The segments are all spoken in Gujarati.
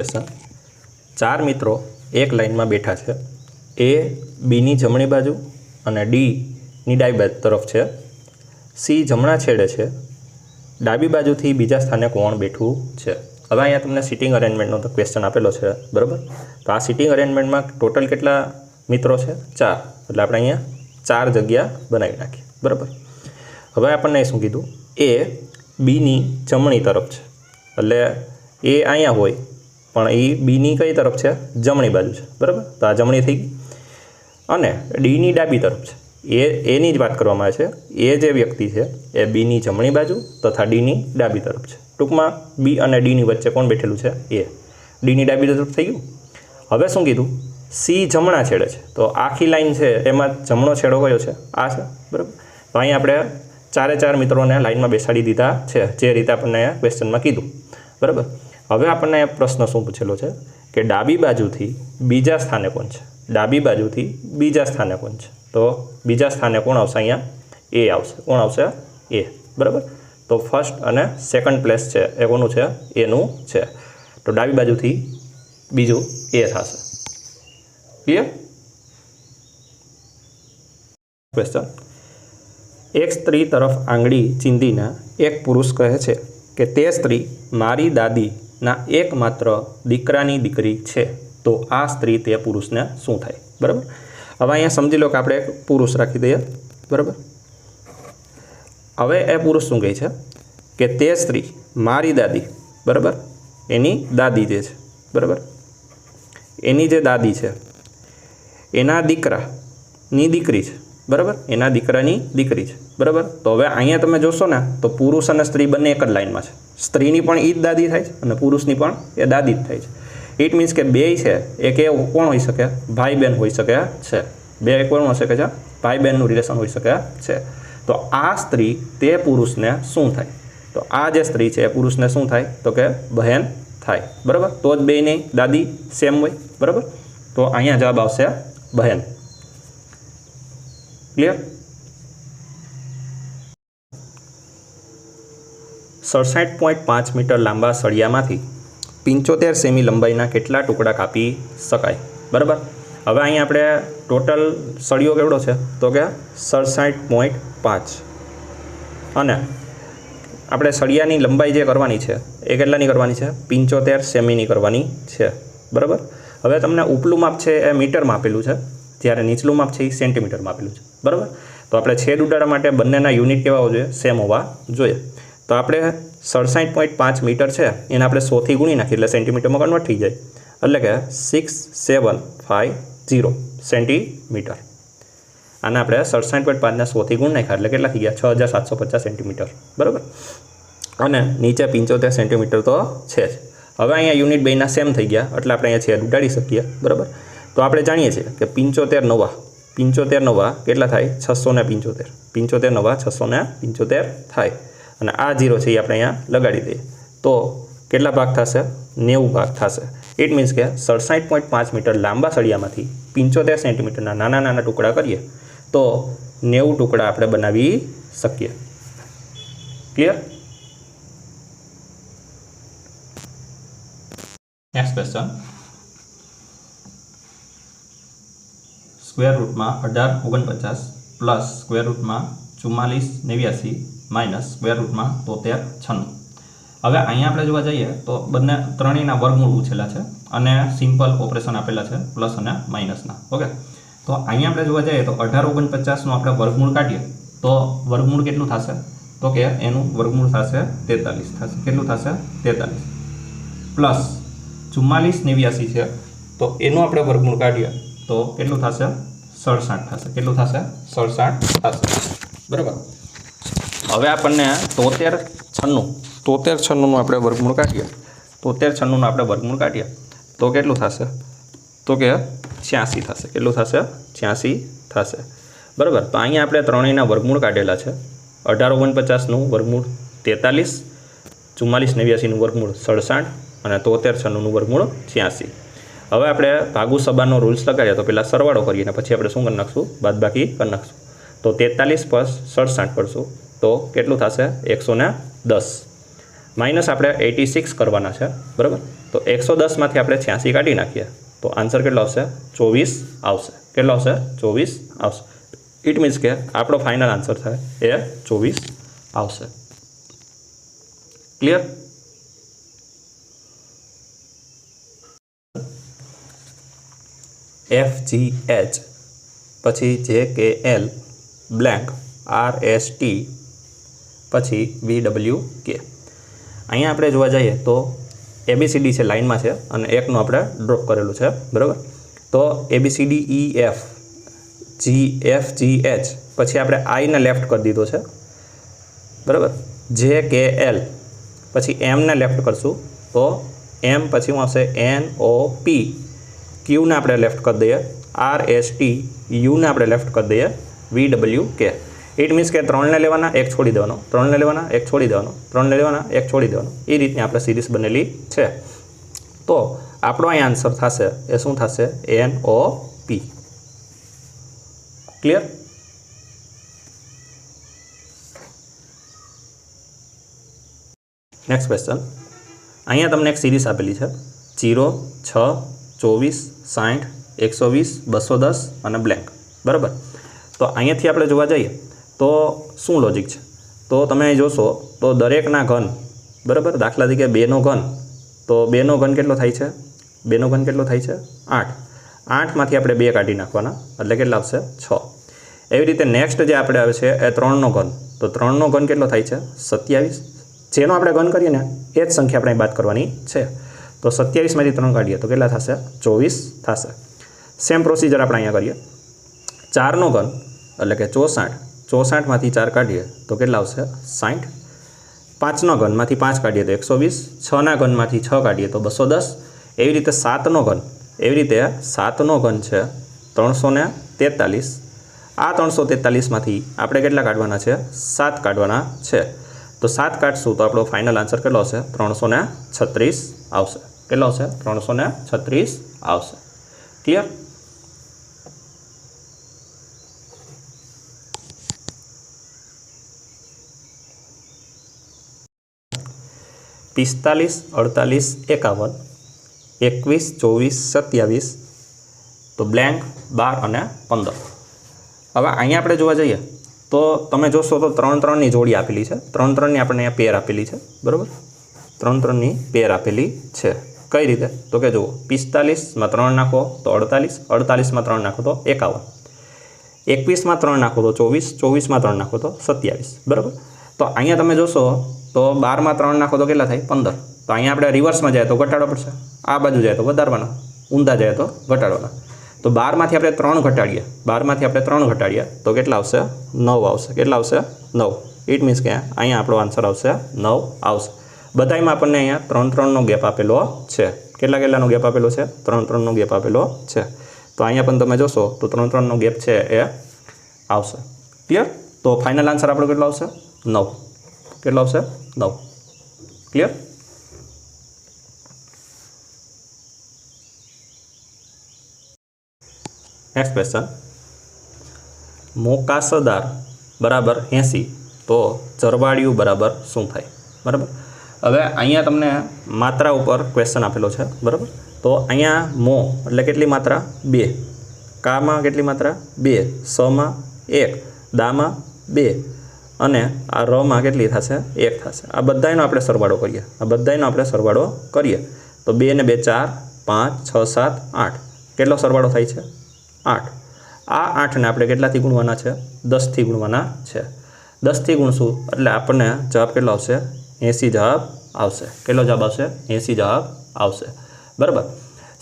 ક્વેશ્ચન ચાર મિત્રો એક લાઇનમાં બેઠા છે. એ બીની જમણી બાજુ અને ડીની ડાબી બાજુ તરફ છે. સી જમણા છેડે છે. ડાબી બાજુથી બીજા સ્થાને કોણ બેઠું છે? હવે અહીંયા તમને સિટિંગ અરેન્જમેન્ટનો ક્વેશ્ચન આપેલો છે, બરાબર? તો આ સિટિંગ અરેન્જમેન્ટમાં ટોટલ કેટલા મિત્રો છે? ચાર. એટલે આપણે અહીંયા ચાર જગ્યા બનાવી નાખીએ બરાબર? હવે આપણને શું કીધું? એ બીની જમણી તરફ છે. એટલે એ અહીંયા હોય પણ એ બીની કઈ તરફ છે? જમણી બાજુ છે. બરાબર? તો આ જમણી થઈ ગઈ. અને ડીની ડાબી તરફ છે. એ, એની જ વાત કરવામાં આવે છે. એ જે વ્યક્તિ છે, એ બીની જમણી બાજુ તથા ડીની ડાબી તરફ છે. ટૂંકમાં બી અને ડીની વચ્ચે કોણ બેઠેલું છે? એ. ડીની ડાબી તરફ થઈ ગયું. હવે શું કીધું? સી જમણા છેડે છે. તો આખી લાઈન છે, એમાં જમણો છેડો કયો છે? આ છે. બરાબર? તો અહીં આપણે ચારે ચાર મિત્રોને લાઈનમાં બેસાડી દીધા છે, જે રીતે આપણને ક્વેશ્ચનમાં કીધું. બરાબર? હવે આપણને પ્રશ્ન શું પૂછેલો છે કે ડાબી બાજુથી બીજા સ્થાને કોણ છે? ડાબી બાજુથી બીજા સ્થાને કોણ છે? તો બીજા સ્થાને કોણ આવશે અહીંયા? એ આવશે. કોણ આવશે? એ. બરાબર? તો ફર્સ્ટ અને સેકન્ડ પ્લેસ છે એ કોનું છે? એનું છે. તો ડાબી બાજુથી બીજું એ થશે. ક્લિયર ક્વેશ્ચન એક સ્ત્રી તરફ આંગળી ચીંધીને એક પુરુષ કહે છે કે તે સ્ત્રી મારી દાદીના એકમાત્ર દીકરાની દીકરી છે. તો આ સ્ત્રી તે પુરુષને શું થાય? બરાબર? હવે અહીંયા સમજી લો કે આપણે પુરુષ રાખી દઈએ. બરાબર? હવે એ પુરુષ શું કહે છે? કે તે સ્ત્રી મારી દાદી, બરાબર? એની દાદી જે છે, બરાબર? એની જે દાદી છે, એના દીકરાની દીકરી છે. બરાબર? એના દીકરાની દીકરી છે. બરાબર? તો હવે અહીંયા તમે જોશો ને, તો પુરુષ અને સ્ત્રી બંને એક જ લાઈનમાં છે. સ્ત્રીની પણ જ દાદી થાય છે અને પુરુષની પણ એ દાદી જ થાય છે. ઇટ મીન્સ કે બે છે એ કે કોણ હોઈ શકે? ભાઈ બહેન હોઈ શકે છે. બે કોણ હોઈ શકે છે? ભાઈ બહેનનું રિલેશન હોઈ શકે છે. તો આ સ્ત્રી તે પુરુષને શું થાય? તો આ જે સ્ત્રી છે એ પુરુષને શું થાય? તો કે બહેન થાય. બરાબર? તો જ બેની દાદી સેમ હોય. બરાબર? તો અહીંયા જવાબ આવશે બહેન. ક્લિયર સડસાઠ પોઈન્ટ પાંચ મીટર લાંબા સળિયામાંથી પંચોતેર સેમી લંબાઈના કેટલા ટુકડા કાપી શકાય? બરાબર? હવે અહીંયા આપણે ટોટલ સળિયો કેવડો છે? તો કે સડસાઠ પોઈન્ટ પાંચ. અને આપણે સળિયાની લંબાઈ જે કરવાની છે, એ કેટલાની કરવાની છે? પંચોતેર સેમીની કરવાની છે. બરાબર? હવે તમને ઉપલું માપ છે એ મીટરમાં આપેલું છે. જ્યારે નીચલું માપ છે એ સેન્ટીમીટરમાં આપેલું છે. બરાબર? તો આપણે છેદ ઉડાડવા માટે બંનેના યુનિટ કેવા હોવા જોઈએ? સેમ હોવા જોઈએ. તો આપણે સડસાઠ પોઈન્ટ પાંચ મીટર છે, એને આપણે સોથી ગુણી નાખીએ એટલે સેન્ટીમીટરમાં કન્વર્ટ થઈ જાય. એટલે કે six, seven five zero centimetre. આને આપણે સડસાઠ પોઈન્ટ પાંચના સોથી ગુણ નાખ્યા, એટલે કેટલા થઈ ગયા? છ હજાર સાતસો પચાસ સેન્ટીમીટર. બરાબર? અને નીચે પંચોતેર સેન્ટીમીટર તો છે જ. હવે અહીંયા યુનિટ બેના સેમ થઈ ગયા, એટલે આપણે અહીંયા છેદ ઉડાડી શકીએ. બરાબર? તો આપણે જાણીએ છીએ કે પંચોતેર નવા પંચોતેર નવા કેટલા થાય? છસો ને પંચોતેર. પંચોતેર નવા, છસો ને પંચોતેર થાય. અને આ જીરો છે એ આપણે અહીંયા લગાડી દઈએ. તો કેટલા ભાગ થશે? નેવું ભાગ થશે. ઇટ મીન્સ કે સડસાઠ પોઈન્ટ પાંચ મીટર લાંબા સળિયામાંથી પંચોતેર સેન્ટીમીટરના નાના નાના ટુકડા કરીએ. તો નેવું ટુકડા આપણે બનાવી શકીએ. ક્લિયર નેક્સ્ટ ક્વેશ્ચન સ્ક્વેર રૂટમાં અઢાર ઓગણપચાસ પ્લસ સ્ક્વેર રૂટમાં ચુમ્માલીસ નેવ્યાસી માઇનસ સ્ક્વેર રૂટમાં તોતેર છન્નું. હવે અહીંયા આપણે જોવા જઈએ તો બંને ત્રણેયના વર્ગમૂળ ઉછેલા છે અને સિમ્પલ ઓપરેશન આપેલા છે પ્લસ અને માઇનસના. ઓકે? તો અહીંયા આપણે જોવા જઈએ તો અઢાર ઓગણપચાસનું આપણે વર્ગમૂળ કાઢીએ તો વર્ગમૂળ કેટલું થશે? તો કે એનું વર્ગમૂળ થશે તેતાલીસ. થશે. કેટલું થશે? તેતાલીસ. પ્લસ ચુમ્માલીસ નેવ્યાસી છે તો એનું આપણે વર્ગમૂળ કાઢીએ. તો કેટલું થશે? સડસાઠ થશે. કેટલું થશે? સડસાઠ થશે. બરાબર. હવે આપણને તોતેર છન્નું. તોતેર છન્નુંનું આપણે વર્ગમૂળ કાઢીએ. તોતેર છન્નુંનું આપણે વર્ગમૂળ કાઢીએ. તો કેટલું થશે? તો કે છ્યાસી થશે. કેટલું થશે? છ્યાસી થશે. બરાબર. તો અહીંયા આપણે ત્રણેયના વર્ગમૂળ કાઢેલા છે. અઢાર ઓગણપચાસનું વર્ગમૂળ તેતાલીસ. ચુમ્માલીસ નેવ્યાસીનું વર્ગમૂળ સડસાઠ. અને તોતેર છન્નુંનું વર્ગમૂળ છ્યાસી. હવે આપણે ભાગુ સબાનો રૂલ્સ લગાડીએ તો પહેલાં સરવાળો કરીએ અને પછી આપણે શું કરી નાખશું? બાદબાકી કરી નાખશું. તો તેતાલીસ પ્લસ સડસાઠ કરશું. તો કેટલું થશે? એકસો દસ. માઇનસ આપણે એટી સિક્સ કરવાના છે. બરાબર? તો એકસો દસમાંથી આપણે છ્યાસી કાઢી નાખીએ. તો આન્સર કેટલો આવશે? ચોવીસ આવશે. કેટલો આવશે? ચોવીસ આવશે. ઇટ મીન્સ કે આપણો ફાઇનલ આન્સર થાય એ ચોવીસ આવશે. ક્લિયર એફ જી એચ પછી J K L blank R S T પછી વી ડબલ્યુ કે અહીંયા આપણે જોવા જઈએ તો એબીસીડી છે લાઇનમાં છે અને એકનું આપણે ડ્રોપ કરેલું છે, બરાબર? તો A B C D E F G F G H પછી આપણે આઈને લેફ્ટ કરી દીધો છે, બરાબર? જે કે એલ પછી એમને લેફ્ટ કરશું, તો એમ પછી હું આવશે? એન ઓ પી ક્યુને આપણે લેફ્ટ કરી દઈએ. આર એસ ટી યુને આપણે લેફ્ટ કરી દઈએ. V W K it means કે ત્રણને લેવાના, એક છોડી દેવાનો. ત્રણને લેવાના, એક છોડી દેવાનો. ત્રણને લેવાના, એક છોડી દેવાનો. એ રીતની આપણે સિરીઝ બનેલી છે. તો આપણો અહીં આન્સર થશે. એ શું થશે? N O P clear next question અહીંયા તમને એક સિરીઝ આપેલી છે. જીરો છ ચોવીસ, સાઠ, એકસો વીસ, બસો દસ અને બ્લેન્ક બરાબર? તો અહીંયાથી આપણે જોવા જઈએ તો શું લોજિક છે? તો તમે અહીં જોશો, તો દરેકના ઘન, બરાબર? દાખલા તરીકે બેનો ઘન, તો બેનો ઘન કેટલો થાય છે? બેનો ઘન કેટલો થાય છે? આઠ. આઠમાંથી આપણે બે કાઢી નાખવાના, એટલે કેટલા આવશે? છ. એવી રીતે નેક્સ્ટ જે આપણે આવે છે, એ ત્રણનો ઘન. તો ત્રણનો ઘન કેટલો થાય છે? સત્યાવીસ. જેનો આપણે ઘન કરીએ ને, એ જ સંખ્યા આપણે બાદ કરવાની છે. તો સત્યાવીસમાંથી ત્રણ કાઢીએ. તો કેટલા થશે? ચોવીસ થશે. સેમ પ્રોસિજર આપણે અહીંયા કરીએ. ચારનો ઘન, એટલે કે ચોસાઠ. ચોસાઠમાંથી ચાર કાઢીએ, તો કેટલા આવશે? સાઠ પાંચનો ઘનમાંથી પાંચ કાઢીએ, તો એકસો વીસ. છના ઘનમાંથી છ કાઢીએ, તો બસો દસ. એવી રીતે સાતનો ઘન. એવી રીતે સાતનો ઘન છે ત્રણસો ને તેતાલીસ. આ ત્રણસો તેતાલીસમાંથી આપણે કેટલા કાઢવાના છે? સાત કાઢવાના છે. તો સાત કાઢશું તો આપણો ફાઇનલ આન્સર કેટલો હશે? ત્રણસો છત્રીસ આવશે. કેટલો છે ત્રણસો ને છત્રીસ આવશે. ક્લિયર પિસ્તાલીસ, અડતાલીસ, એકાવન, એકવીસ, ચોવીસ, સત્યાવીસ, તો બ્લેન્ક બાર અને પંદર. હવે અહીંયા આપણે જોવા જઈએ, તો તમે જોશો તો ત્રણ ત્રણની જોડી આપેલી છે. ત્રણ ત્રણની આપણને અહીંયા પેર આપેલી છે. બરાબર? ત્રણ ત્રણની પેર આપેલી છે. કઈ રીતે? તો કે જુઓ પિસ્તાલીસમાં ત્રણ નાખો તો અડતાલીસ અડતાલીસમાં ત્રણ નાખો તો એકાવન. એકવીસમાં ત્રણ નાખો તો ચોવીસ, ચોવીસમાં ત્રણ નાખો તો સત્યાવીસ. બરાબર? તો અહીંયા તમે જોશો તો બારમાં ત્રણ નાખો તો કેટલા થાય? પંદર. તો અહીંયા આપણે રિવર્સમાં જાય તો ઘટાડો પડશે. આ બાજુ જાય તો વધારવાના. ઊંધા જાય તો ઘટાડવાના. તો બારમાંથી આપણે ત્રણ ઘટાડીએ. બારમાંથી આપણે ત્રણ ઘટાડીએ તો કેટલા આવશે? નવ આવશે. કેટલા આવશે? નવ. ઇટ મીન્સ કે અહીંયા આપણો આન્સર આવશે નવ આવશે. બધામાં આપણને અહીંયા ત્રણ ત્રણનો ગેપ આપેલો છે. કેટલા કેટલાનો ગેપ આપેલો છે? ત્રણ ત્રણનો ગેપ આપેલો છે. તો અહીંયા પણ તમે જોશો, તો ત્રણ ત્રણનો ગેપ છે એ આવશે. ક્લિયર તો ફાઇનલ આન્સર આપણો કેટલો આવશે? નવ. કેટલો આવશે? નવ. ક્લિયર નેક્સ્ટ ક્વેશ્ચન મોકાસદાર બરાબર એંસી, તો ચરવાડિયું બરાબર શું થાય? બરાબર? હવે અહીંયા તમને માત્રા ઉપર ક્વેશ્ચન આપેલો છે, બરાબર? તો અહીંયા મો, એટલે કેટલી માત્રા? બે. કામાં કેટલી માત્રા? બે. સમાં એક. દામાં બે. અને આ રમાં કેટલી થશે? એક થશે. આ બધાયનો આપણે સરવાળો કરીએ. આ બધાયનો આપણે સરવાળો કરીએ. તો બે ને બે, ચાર, પાંચ, છ, સાત, આઠ. કેટલો સરવાળો થાય છે? આઠ. આ આઠને આપણે કેટલાથી ગુણવાના છે? દસથી ગુણવાના છે. દસથી ગુણશું એટલે આપણને જવાબ કેટલો આવશે? એંસી જવાબ આવશે. કેટલો જવાબ આવશે? એંસી જવાબ આવશે. બરાબર.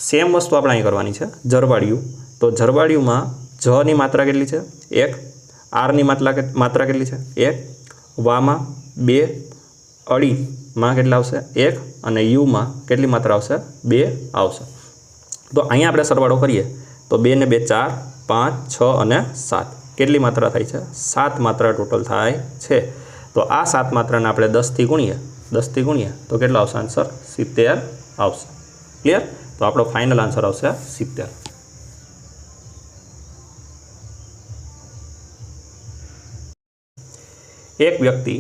સેમ વસ્તુ આપણે અહીં કરવાની છે. જરવાડિયું. તો જરવાડિયુંમાં જની માત્રા કેટલી છે? એક. આરની માત્રા માત્રા કેટલી છે? એક. વામાં બે. અડીમાં કેટલા આવશે? એક. અને યુમાં કેટલી માત્રા આવશે? બે આવશે. તો અહીંયા આપણે સરવાળો કરીએ. તો બે ને બે ચાર, પાંચ, છ અને સાત. કેટલી માત્રા થાય છે? સાત માત્રા ટોટલ થાય છે. તો આ સાત માત્રાને આપણે દસથી ગુણીએ. દસથી ગુણીએ તો કેટલો આવશે આન્સર સિત્તેર આવશે. ક્લિયર તો આપણો ફાઇનલ આન્સર આવશે સિત્તેર. એક વ્યક્તિ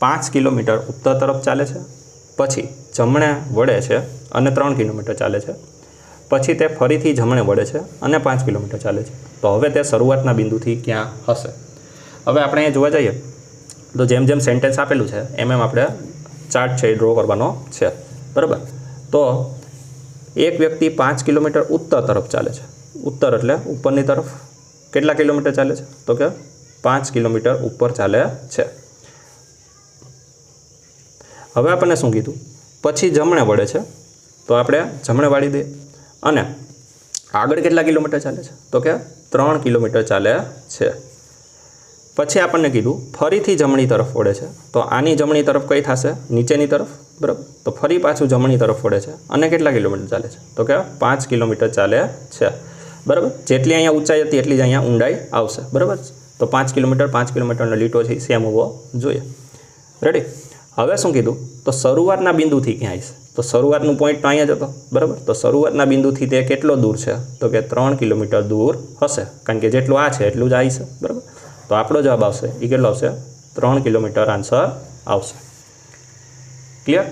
પાંચ કિલોમીટર ઉત્તર તરફ ચાલે છે, પછી જમણે વળે છે અને ત્રણ કિલોમીટર ચાલે છે, પછી તે ફરીથી જમણે વળે છે અને પાંચ કિલોમીટર ચાલે છે. તો હવે તે શરૂઆતના બિંદુથી ક્યાં હશે? હવે આપણે અહીંયા જોવા જઈએ. તો જેમ જેમ સેન્ટેન્સ આપેલું છે, એમ એમ આપણે ચાર્ટ છે એ ડ્રો કરવાનો છે. બરાબર? તો એક વ્યક્તિ પાંચ કિલોમીટર ઉત્તર તરફ ચાલે છે. ઉત્તર એટલે ઉપરની તરફ. કેટલા કિલોમીટર ચાલે છે? તો કે પાંચ કિલોમીટર ઉપર ચાલે છે. હવે આપણને શું કીધું? પછી જમણે વળે છે. તો આપણે જમણે વાળી દઈએ. અને આગળ કેટલા કિલોમીટર ચાલે છે? તો કે ત્રણ કિલોમીટર ચાલે છે. પછી આપણને કીધું, ફરીથી જમણી તરફ વળે છે. તો આની જમણી તરફ કઈ થશે? નીચેની તરફ, બરાબર? તો ફરી પાછું જમણી તરફ વળે છે. અને કેટલા કિલોમીટર ચાલે છે? તો કે પાંચ કિલોમીટર ચાલે છે. બરાબર? જેટલી અહીંયા ઊંચાઈ હતી એટલી જ અહીંયા ઊંડાઈ આવશે. બરાબર? તો પાંચ કિલોમીટર, પાંચ કિલોમીટરનો લીટો છે સેમ હોવો જોઈએ. રેડી હવે શું કીધું? તો શરૂઆતના બિંદુથી ક્યાં આવીશ? તો શરૂઆતનું પોઈન્ટ તો અહીંયા જ હતો. બરાબર? તો શરૂઆતના બિંદુથી તે કેટલો દૂર છે? તો કે ત્રણ કિલોમીટર દૂર હશે. કારણ કે જેટલું આ છે, એટલું જ આવી છે. બરાબર? તો આપણો જવાબ આવશે એ કેટલો આવશે? ત્રણ કિલોમીટર આન્સર આવશે. ક્લિયર